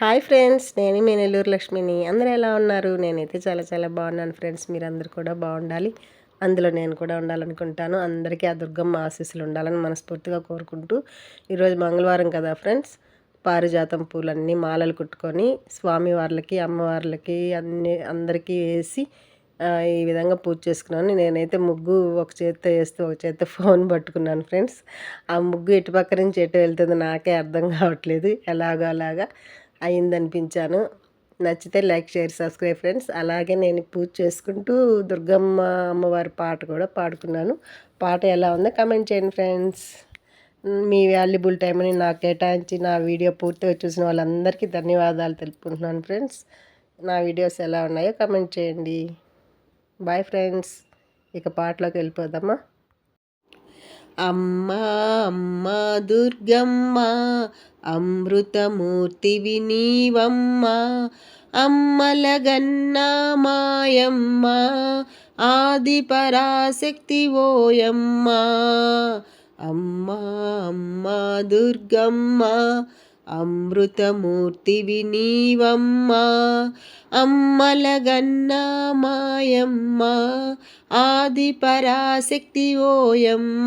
Hi friends నేను మీ నెల్లూరు లక్ష్మిని. అందరూ ఎలా ఉన్నారు? నేనైతే చాలా చాలా బాగున్నాను ఫ్రెండ్స్. మీరందరూ కూడా బాగుండాలి. అందులో నేను కూడా ఉండాలనుకుంటాను. అందరికీ ఆ దుర్గమ్మ ఆశీస్సులు ఉండాలని మనస్ఫూర్తిగా కోరుకుంటూ ఈరోజు మంగళవారం కదా ఫ్రెండ్స్? పారిజాతం పూలన్నీ మాలలు కుట్టుకొని స్వామివార్లకి అమ్మవార్లకి అన్ని అందరికీ వేసి ఈ విధంగా పూజ చేసుకున్నాను. నేనైతే ముగ్గు ఒక చేత్తో వేస్తూ ఒక చేత్తో ఫోన్ పట్టుకున్నాను ఫ్రెండ్స్. ఆ ముగ్గు ఇటు పక్క నుంచి ఎటు వెళ్తుందో నాకే అర్థం కావట్లేదు. ఎలాగో అలాగా. అయిందనిపించాను. నచ్చితే లైక్ షేర్ సబ్స్క్రైబ్ ఫ్రెండ్స్. అలాగే నేను పూజ చేసుకుంటూ దుర్గమ్మ అమ్మవారి పాట కూడా పాడుకున్నాను. పాట ఎలా ఉందో కమెంట్ చేయండి ఫ్రెండ్స్. మీ వాల్యుబుల్ టైంని నాకు కేటాయించి నా వీడియో పూర్తిగా చూసిన వాళ్ళందరికీ ధన్యవాదాలు తెలుపుకుంటున్నాను ఫ్రెండ్స్. నా వీడియోస్ ఎలా ఉన్నాయో కమెంట్ చేయండి. బాయ్ ఫ్రెండ్స్ ఇక పాటలోకి వెళ్ళిపోదామా? అమ్మ అమ్మ దుర్గమ్మ అమృతమూర్తి వినీవమ్మ అమ్మలగన్న మాయమ్మ ఆది పరాశక్తి ఓయమ్మ అమ్మ అమ్మ దుర్గమ్మ అమృతమూర్తి వినీవమ్మ అమ్మలగన్న మాయమ్మ ఆది పరాశక్తి ఓయమ్మ.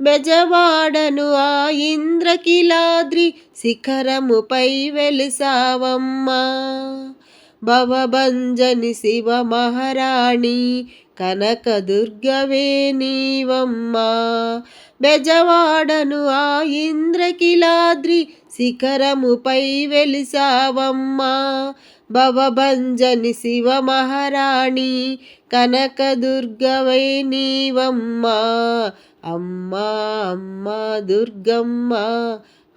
బెజవాడను ఆ ఇంద్రకిలాద్రి శిఖరముపై వెలిసావమ్మా. భవభంజని శివ మహారాణి కనకదుర్గవే నీవమ్మా. బెజవాడను ఆ ఇంద్రకిలాద్రి శిఖరముపై వెలిసావమ్మా. భవభంజని శివ మహారాణి కనకదుర్గవై నీవమ్మా. అమ్మా అమ్మ దుర్గమ్మ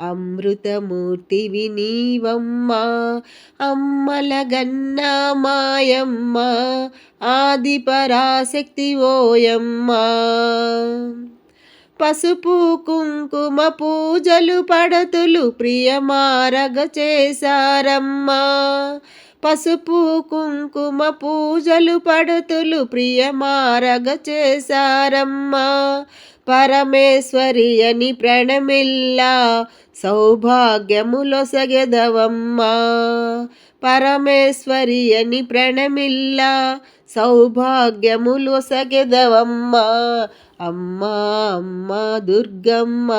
అమృతమూర్తివి నీవమ్మ. అమ్మల గన్న మాయమ్మ ఆది పరాశక్తి ఓయమ్మ. పసుపు కుంకుమ పూజలు పడతులు ప్రియమారగ చేశారమ్మా. పసుపు కుంకుమ పూజలు పడుతులు ప్రియమారగ చేశారమ్మా. పరమేశ్వరి అని ప్రణమిల్లా సౌభాగ్యములొసగెదవమ్మా. పరమేశ్వరి అని ప్రణమిల్లా సౌభాగ్యములొసగెదవమ్మా. అమ్మా అమ్మ దుర్గమ్మ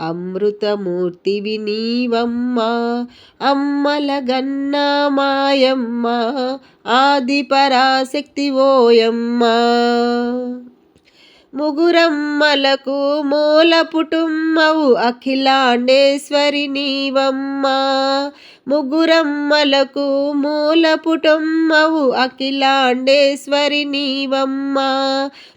అమృతమూర్తివి నీవమ్మ. అమ్మల గన్నా మాయమ్మ ఆది పరాశక్తి ఓయమ్మ. ముగురమ్మలకు మూల పుటుమ్మవు అఖిలాండేశ్వరి నీవమ్మ. ముగ్గురమ్మలకు మూలపుటమ్మవు అఖిలాండేశ్వరి నీవమ్మ.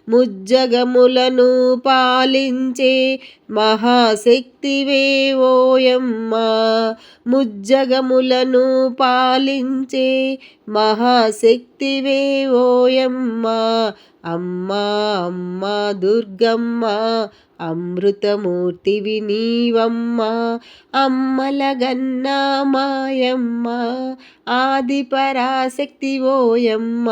ముజ్జగములను పాలించే మహాశక్తివే ఓయమ్మ. ముజ్జగములను పాలించే మహాశక్తివే ఓయమ్మ. అమ్మా అమ్మ దుర్గమ్మ అమృతమూర్తివి నీవమ్మ అమ్మలగన్న మాయమ్మ ఆది పరాశక్తి ఓయమ్మ.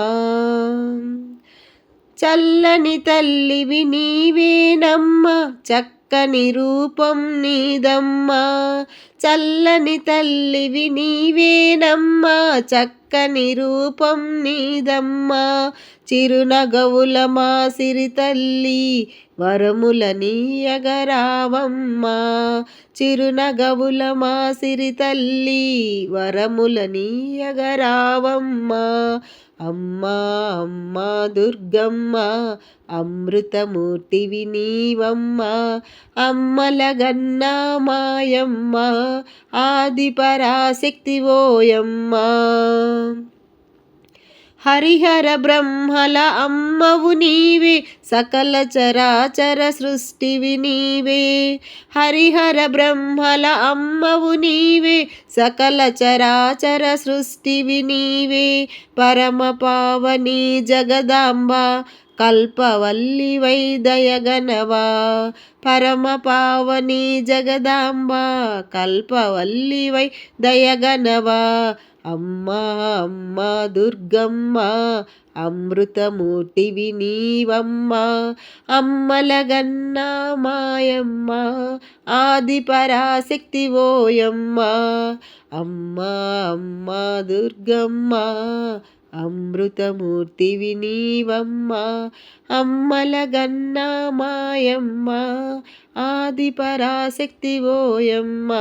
చల్లని తల్లివి నీవేనమ్మ చక్కని రూపం నీదమ్మ. చల్లని తల్లివి చక్క చక్కని రూపం నీదమ్మా. చిరునగవుల మా సిరి తల్లి వరముల నీయగరావమ్మా చిరునగవుల మా సిరి తల్లి వరముల నీయగరావమ్మా అమ్మా అమ్మా దుర్గమ్మ అమృతమూర్తివి నీవమ్మ అమ్మలగన్న మాయమ్మ ఆది పరాశక్తి ఓయమ్మ. హరిహర బ్రహ్మల అమ్మవు నీవే సకల చరాచర సృష్టివి నీవే. హరిహర బ్రహ్మల అమ్మవు నీవే సకల చరాచర సృష్టివి నీవే. పరమ పావని జగదాంబ కల్పవల్లి వైదయగనవా పరమ పావని జగదాంబ కల్పవల్లివై దయగనవా అమ్మా అమ్మ దుర్గమ్మ అమృతమూర్తివి నీవమ్మ అమ్మలగన్న మాయమ్మ ఆది పరాశక్తి ఓయమ్మ అమ్మ అమ్మ దుర్గమ్మ అమృతమూర్తివి నీవమ్మ అమ్మలగన్న మాయమ్మ ఆది పరాశక్తి ఓయమ్మ.